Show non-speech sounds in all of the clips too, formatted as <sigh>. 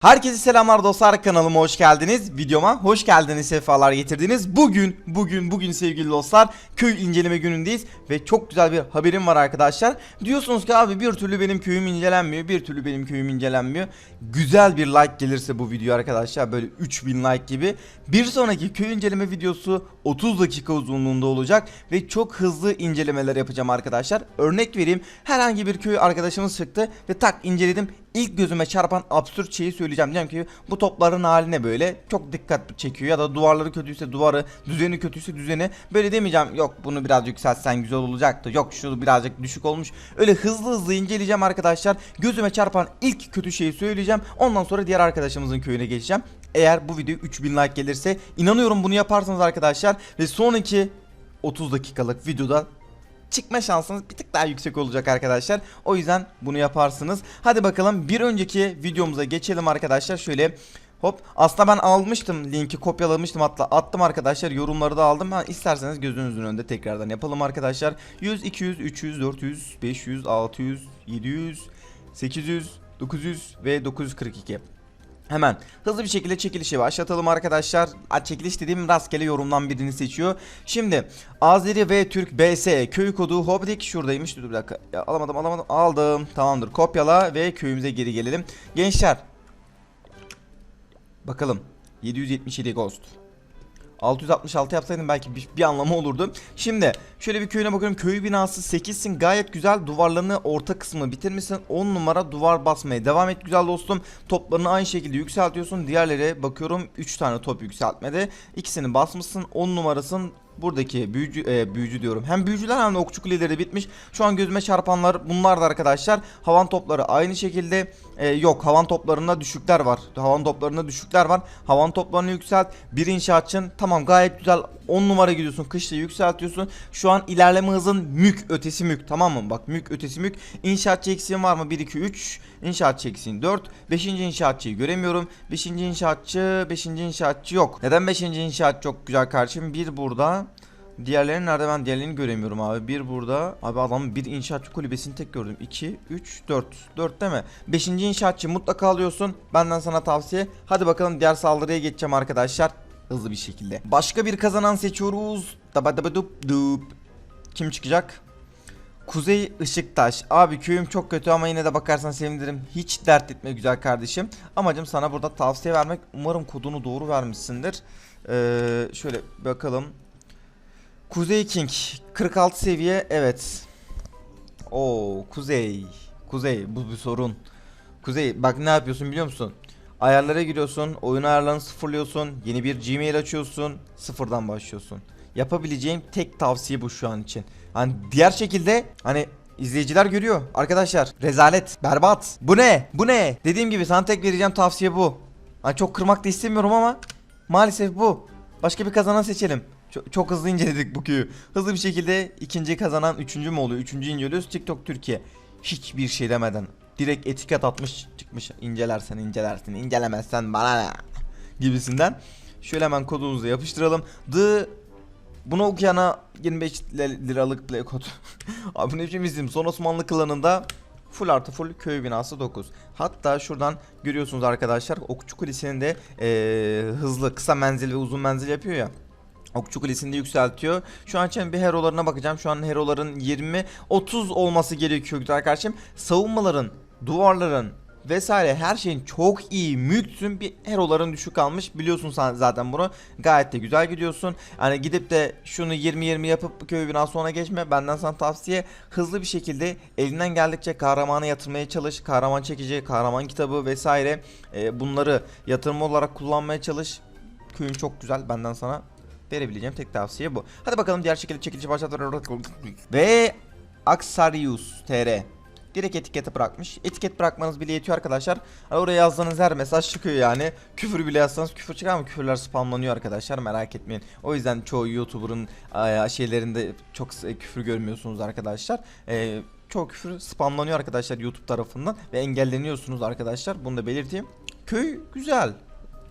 Herkese selamlar dostlar kanalıma hoş geldiniz. Videoma hoş geldiniz sefalar getirdiniz. Bugün bugün bugün sevgili dostlar köy inceleme günündeyiz ve çok güzel bir haberim var arkadaşlar. Diyorsunuz ki abi bir türlü benim köyüm incelenmiyor. Bir türlü benim köyüm incelenmiyor. Güzel bir like gelirse bu video arkadaşlar böyle 3000 like gibi. Bir sonraki köy inceleme videosu 30 dakika uzunluğunda olacak ve çok hızlı incelemeler yapacağım arkadaşlar. Örnek vereyim. Herhangi bir köy arkadaşımız çıktı ve tak inceledim ilk gözüme çarpan absürt şeyi söyleyeceğim. Diyeceğim ki bu topların haline böyle çok dikkat çekiyor ya da duvarları kötüyse duvarı, düzeni kötüyse düzeni. Böyle demeyeceğim yok bunu biraz yükseltsen güzel olacaktı. Yok şu birazcık düşük olmuş. Öyle hızlı hızlı inceleyeceğim arkadaşlar. Gözüme çarpan ilk kötü şeyi söyleyeceğim. Ondan sonra diğer arkadaşımızın köyüne geçeceğim. Eğer bu video 3000 like gelirse inanıyorum bunu yaparsınız arkadaşlar ve sonraki 30 dakikalık videoda çıkma şansınız bir tık daha yüksek olacak arkadaşlar. O yüzden bunu yaparsınız. Hadi bakalım bir önceki videomuza geçelim arkadaşlar. Şöyle hop aslında ben almıştım linki kopyalamıştım hatta attım arkadaşlar yorumları da aldım. Ha, isterseniz gözünüzün önünde tekrardan yapalım arkadaşlar. 100, 200, 300, 400, 500, 600, 700, 800, 900 ve 942. Hemen hızlı bir şekilde çekilişi başlatalım arkadaşlar. Çekiliş dediğim rastgele yorumdan birini seçiyor. Şimdi Azeri ve Türk BS köy kodu Hobbdik şuradaymış. Dur bir dakika. Ya, alamadım alamadım. Aldım. Tamamdır. Kopyala ve köyümüze geri gelelim. Gençler. Bakalım. 777 Ghost. 666 yapsaydım belki bir, bir anlamı olurdu. Şimdi şöyle bir köyüne bakıyorum. Köy binası 8'sin. Gayet güzel. Duvarlarını orta kısmı bitirmişsin. 10 numara duvar basmaya devam et güzel dostum. Toplarını aynı şekilde yükseltiyorsun. Diğerlere bakıyorum 3 tane top yükseltmede. İkisini basmışsın. 10 numarasın buradaki büyücü e, büyücü diyorum. Hem büyücüler hem de okçu kuleleri bitmiş. Şu an gözüme çarpanlar bunlar da arkadaşlar. Havan topları aynı şekilde e, yok. Havan toplarında düşükler var. Havan toplarında düşükler var. Havan toplarını yükselt. Bir inşaatçın tamam gayet güzel 10 numara gidiyorsun. Kışla yükseltiyorsun. Şu an ilerleme hızın mük ötesi mük tamam mı? Bak mük ötesi mük. İnşaatçı eksiğin var mı? 1 2 3. İnşaatçı eksiğin 4. 5. inşaatçıyı göremiyorum. 5. inşaatçı 5. inşaatçı yok. Neden 5. inşaat çok güzel kardeşim? Bir burada. Diğerlerini nerede ben diğerlerini göremiyorum abi. Bir burada. Abi adamın bir inşaatçı kulübesini tek gördüm. 2, 3, 4. 4 değil mi? 5. inşaatçı mutlaka alıyorsun. Benden sana tavsiye. Hadi bakalım diğer saldırıya geçeceğim arkadaşlar. Hızlı bir şekilde. Başka bir kazanan seçiyoruz. Dabadabadup dup. Kim çıkacak? Kuzey Işıktaş. Abi köyüm çok kötü ama yine de bakarsan sevinirim. Hiç dert etme güzel kardeşim. Amacım sana burada tavsiye vermek. Umarım kodunu doğru vermişsindir. Ee, şöyle bakalım. Kuzey King 46 seviye evet. Oo Kuzey. Kuzey bu bir sorun. Kuzey bak ne yapıyorsun biliyor musun? Ayarlara giriyorsun, oyun ayarlarını sıfırlıyorsun, yeni bir Gmail açıyorsun, sıfırdan başlıyorsun. Yapabileceğim tek tavsiye bu şu an için. Hani diğer şekilde hani izleyiciler görüyor. Arkadaşlar rezalet, berbat. Bu ne? Bu ne? Dediğim gibi sana tek vereceğim tavsiye bu. Hani çok kırmak da istemiyorum ama maalesef bu. Başka bir kazanan seçelim. Çok, çok hızlı inceledik bu köyü. Hızlı bir şekilde ikinci kazanan üçüncü mü oluyor? Üçüncü inceliyoruz. TikTok Türkiye. Hiçbir şey demeden. Direkt etiket atmış çıkmış. İncelersen incelersin. incelemezsen bana ne? Gibisinden. Şöyle hemen kodumuzu yapıştıralım. The bunu okuyana 25 liralık play kod. Abi ne biçim isim? Son Osmanlı klanında full artı full köy binası 9. Hatta şuradan görüyorsunuz arkadaşlar Okçu Kulesi'nin de eee, hızlı kısa menzil ve uzun menzil yapıyor ya. Okçu Kulesi'ni de yükseltiyor. Şu an için bir herolarına bakacağım. Şu an heroların 20 30 olması gerekiyor arkadaşım. Savunmaların, duvarların vesaire her şeyin çok iyi mülksün bir heroların düşük kalmış biliyorsun sen zaten bunu gayet de güzel gidiyorsun hani gidip de şunu 20-20 yapıp köy binası ona geçme benden sana tavsiye hızlı bir şekilde elinden geldikçe kahramana yatırmaya çalış kahraman çekici kahraman kitabı vesaire e, bunları yatırım olarak kullanmaya çalış köyün çok güzel benden sana verebileceğim tek tavsiye bu. Hadi bakalım diğer şekilde çekilişi başlatalım. Ve Aksarius TR. Direkt etiketi bırakmış. Etiket bırakmanız bile yetiyor arkadaşlar. Hani oraya yazdığınız her mesaj çıkıyor yani. Küfür bile yazsanız küfür çıkar ama küfürler spamlanıyor arkadaşlar merak etmeyin. O yüzden çoğu YouTuber'ın e, şeylerinde çok s- küfür görmüyorsunuz arkadaşlar. E, çoğu küfür spamlanıyor arkadaşlar YouTube tarafından ve engelleniyorsunuz arkadaşlar. Bunu da belirteyim. Köy güzel.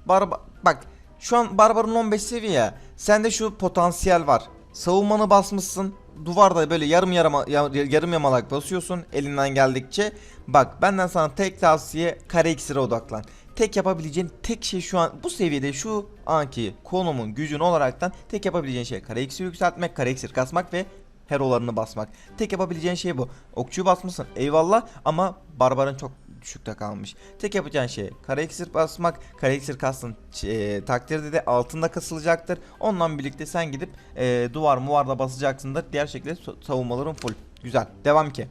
Barba bak şu an Barbar'ın 15 seviye. Sende şu potansiyel var. Savunmanı basmışsın. Duvarda böyle yarım yarama, ya- yarım yamalak basıyorsun elinden geldikçe. Bak benden sana tek tavsiye kare iksire odaklan. tek yapabileceğin tek şey şu an bu seviyede şu anki konumun gücün olaraktan tek yapabileceğin şey kare eksi yükseltmek, kare eksi kasmak ve herolarını basmak. Tek yapabileceğin şey bu. Okçuyu basmışsın eyvallah ama barbarın çok düşükte kalmış. Tek yapacağın şey kare iksir basmak. Kare iksir kastın e, takdirde de altında kasılacaktır. Onunla birlikte sen gidip e, duvar muvarda basacaksındır. Diğer şekilde savunmaların full. Güzel. Devam ki.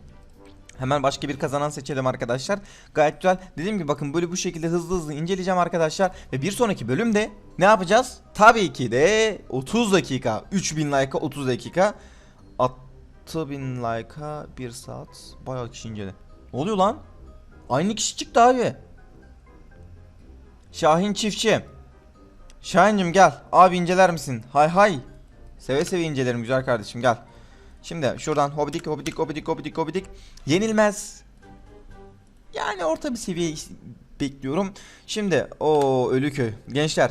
Hemen başka bir kazanan seçelim arkadaşlar. Gayet güzel. Dediğim gibi bakın böyle bu şekilde hızlı hızlı inceleyeceğim arkadaşlar. Ve bir sonraki bölümde ne yapacağız? Tabii ki de 30 dakika. 3000 like'a 30 dakika. 6000 like'a 1 saat. Bayağı kişi incele. Ne oluyor lan? Aynı kişi çıktı abi. Şahin Çiftçi. Şahin'cim gel. Abi inceler misin? Hay hay. Seve seve incelerim güzel kardeşim gel. Şimdi şuradan hobidik hobidik hobidik hobidik hobidik. Yenilmez. Yani orta bir seviye bekliyorum. Şimdi o Ölüköy. Gençler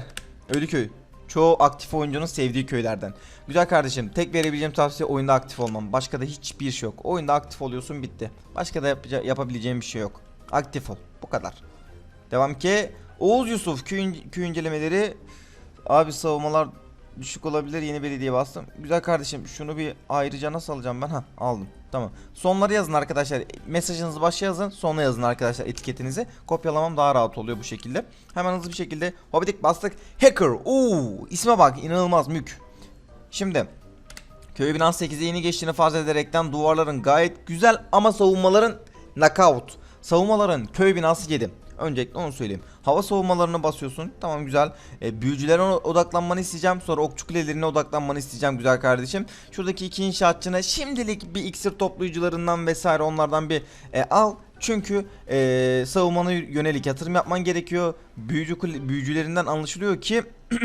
Ölüköy. Çoğu aktif oyuncunun sevdiği köylerden. Güzel kardeşim tek verebileceğim tavsiye oyunda aktif olmam. Başka da hiçbir şey yok. Oyunda aktif oluyorsun bitti. Başka da yapabileceğim bir şey yok. Aktif ol. Bu kadar. Devam ki Oğuz Yusuf köy, köy incelemeleri abi savunmalar düşük olabilir yeni belediye bastım. Güzel kardeşim şunu bir ayrıca nasıl alacağım ben? Ha aldım. Tamam. Sonları yazın arkadaşlar. Mesajınızı başa yazın. Sonra yazın arkadaşlar etiketinizi. Kopyalamam daha rahat oluyor bu şekilde. Hemen hızlı bir şekilde hobidik bastık. Hacker. Oo, isme bak inanılmaz mük. Şimdi Köy binası 8'e yeni geçtiğini farz ederekten duvarların gayet güzel ama savunmaların knockout. Savunmaların köy binası 7. Öncelikle onu söyleyeyim. Hava savunmalarını basıyorsun. Tamam güzel. E, büyücülere odaklanmanı isteyeceğim. Sonra okçu kulelerine odaklanmanı isteyeceğim güzel kardeşim. Şuradaki iki inşaatçına şimdilik bir iksir toplayıcılarından vesaire onlardan bir e, al. Çünkü e, savunmana yönelik yatırım yapman gerekiyor. Büyücü büyücülerinden anlaşılıyor ki <clears throat>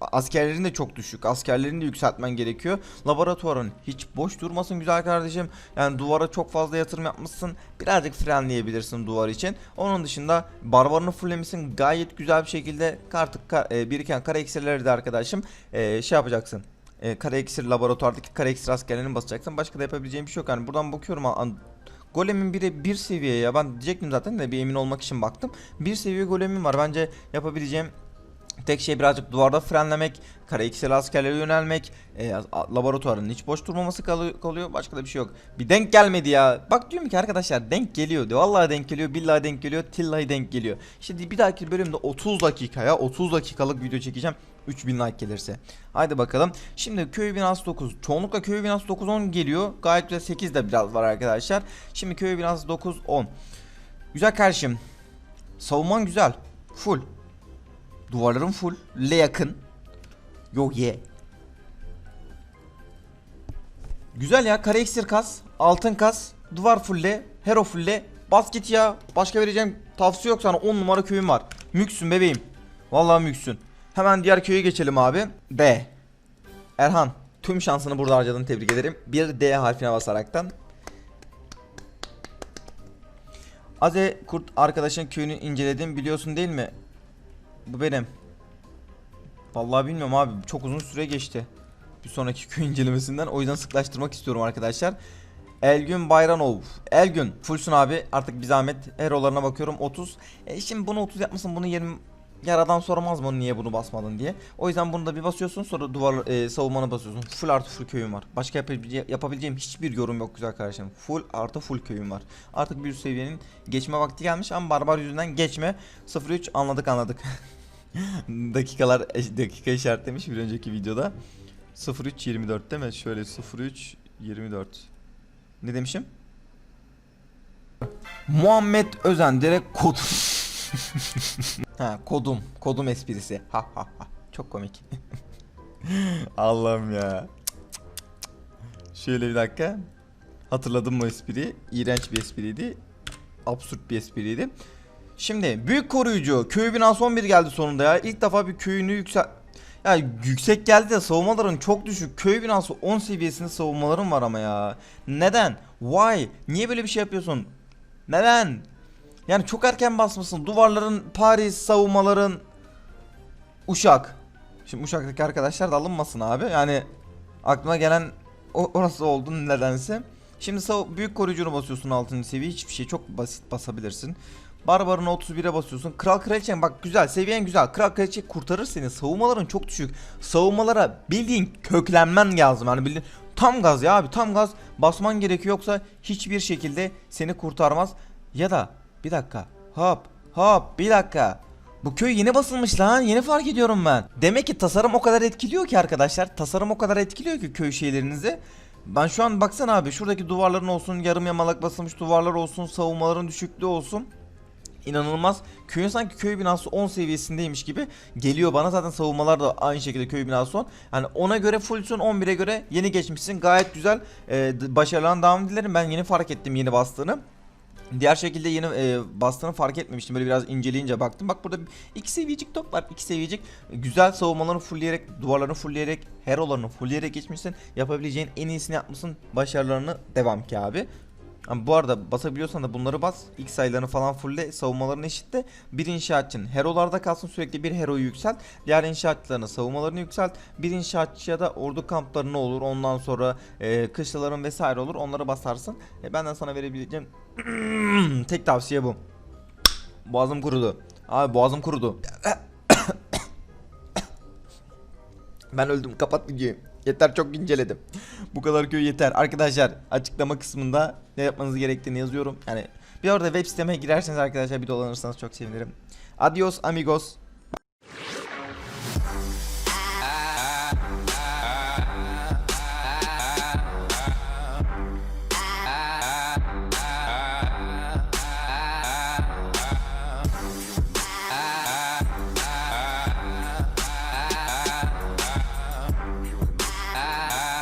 askerlerin de çok düşük. Askerlerini de yükseltmen gerekiyor. Laboratuvarın hiç boş durmasın güzel kardeşim. Yani duvara çok fazla yatırım yapmışsın. Birazcık frenleyebilirsin duvar için. Onun dışında barbarını fullemişsin. Gayet güzel bir şekilde artık ka- e, biriken kara iksirleri de arkadaşım e, şey yapacaksın. E, kara iksir laboratuvardaki kara iksir askerlerini basacaksın. Başka da yapabileceğim bir şey yok. Yani buradan bakıyorum Golem'in biri bir seviye ya ben diyecektim zaten de bir emin olmak için baktım. Bir seviye golemim var. Bence yapabileceğim tek şey birazcık duvarda frenlemek, kara iksirli askerlere yönelmek, e, laboratuvarın hiç boş durmaması kalıyor. Başka da bir şey yok. Bir denk gelmedi ya. Bak diyorum ki arkadaşlar denk geliyor. De. Vallahi denk geliyor, billahi denk geliyor, tillahi denk geliyor. İşte bir dahaki bölümde 30 dakikaya 30 dakikalık video çekeceğim. 3000 like gelirse. Haydi bakalım. Şimdi köy binası 9. Çoğunlukla köy binası 9 10 geliyor. Gayet güzel 8 de biraz var arkadaşlar. Şimdi köy binası 9 10. Güzel kardeşim. Savunman güzel. Full. Duvarların full. Le yakın. Yo ye. Güzel ya. Kare iksir kas. Altın kas. Duvar fulle. Hero fulle. Bas git ya. Başka vereceğim tavsiye yok sana. 10 numara köyüm var. Müksün bebeğim. Vallahi müksün. Hemen diğer köye geçelim abi. D. Erhan. Tüm şansını burada harcadın tebrik ederim. Bir D harfine basaraktan. Aze Kurt arkadaşın köyünü inceledim biliyorsun değil mi? Bu benim. Vallahi bilmiyorum abi çok uzun süre geçti. Bir sonraki <laughs> köy incelemesinden o yüzden sıklaştırmak istiyorum arkadaşlar. Elgün Bayranov. Elgün fullsun abi artık bir zahmet herolarına bakıyorum 30. E şimdi bunu 30 yapmasın bunu 20 yaradan sormaz mı niye bunu basmadın diye. O yüzden bunu da bir basıyorsun sonra duvar e, savunmanı basıyorsun. Full artı full köyüm var. Başka yapabilece- yapabileceğim hiçbir yorum yok güzel kardeşim. Full artı full köyüm var. Artık bir seviyenin geçme vakti gelmiş ama barbar yüzünden geçme. 03 anladık anladık. <laughs> <laughs> Dakikalar dakika işaretlemiş bir önceki videoda. 03 24 değil mi? Şöyle 03 24. Ne demişim? Muhammed Özen direkt kod. <laughs> ha kodum. Kodum esprisi. Ha ha ha. Çok komik. <laughs> Allah'ım ya. Şöyle bir dakika. Hatırladım mı espriyi? İğrenç bir espriydi. Absürt bir espriydi. Şimdi büyük koruyucu. Köy binası 11 geldi sonunda ya. İlk defa bir köyünü yüksel... Ya yüksek geldi de savunmaların çok düşük. Köy binası 10 seviyesinde savunmaların var ama ya. Neden? Why? Niye böyle bir şey yapıyorsun? Neden? Yani çok erken basmışsın. Duvarların Paris savunmaların Uşak. Şimdi Uşak'taki arkadaşlar da alınmasın abi. Yani aklıma gelen orası oldu nedense. Şimdi büyük koruyucunu basıyorsun 6. seviye. Hiçbir şey çok basit basabilirsin. Barbarına 31'e basıyorsun. Kral kraliçen bak güzel seviyen güzel. Kral kraliçe kurtarır seni. Savunmaların çok düşük. Savunmalara bildiğin köklenmen lazım. Yani bildiğin tam gaz ya abi tam gaz basman gerekiyor yoksa hiçbir şekilde seni kurtarmaz. Ya da bir dakika hop hop bir dakika. Bu köy yeni basılmış lan yeni fark ediyorum ben. Demek ki tasarım o kadar etkiliyor ki arkadaşlar. Tasarım o kadar etkiliyor ki köy şeylerinizi. Ben şu an baksana abi şuradaki duvarların olsun yarım yamalak basılmış duvarlar olsun savunmaların düşüklüğü olsun. İnanılmaz. Köyün sanki köy binası 10 seviyesindeymiş gibi geliyor bana. Zaten savunmalar da aynı şekilde köy binası 10. Yani ona göre fullsun 11'e göre yeni geçmişsin. Gayet güzel. Ee, başarılan devam dilerim. Ben yeni fark ettim yeni bastığını. Diğer şekilde yeni e, bastığını fark etmemiştim. Böyle biraz inceleyince baktım. Bak burada iki seviyecik top var. iki seviyecik. Güzel savunmalarını fullleyerek, duvarlarını fullleyerek, herolarını fullleyerek geçmişsin. Yapabileceğin en iyisini yapmışsın. Başarılarını devam ki abi. Ama bu arada basabiliyorsan da bunları bas. İlk sayılarını falan fullle. Savunmalarını eşitle. Bir inşaatçın herolarda kalsın sürekli bir heroyu yükselt. Diğer inşaatçılarına savunmalarını yükselt. Bir inşaatçıya da ordu kamplarını olur. Ondan sonra e, kışlaların vesaire olur. Onları basarsın. E, benden sana verebileceğim <clears throat> tek tavsiye bu. Boğazım kurudu. Abi boğazım kurudu. <coughs> Ben öldüm. Kapat videoyu. Yeter çok inceledim. Bu kadar köy yeter. Arkadaşlar açıklama kısmında ne yapmanız gerektiğini yazıyorum. Yani bir orada web siteme girerseniz arkadaşlar bir dolanırsanız çok sevinirim. Adios amigos.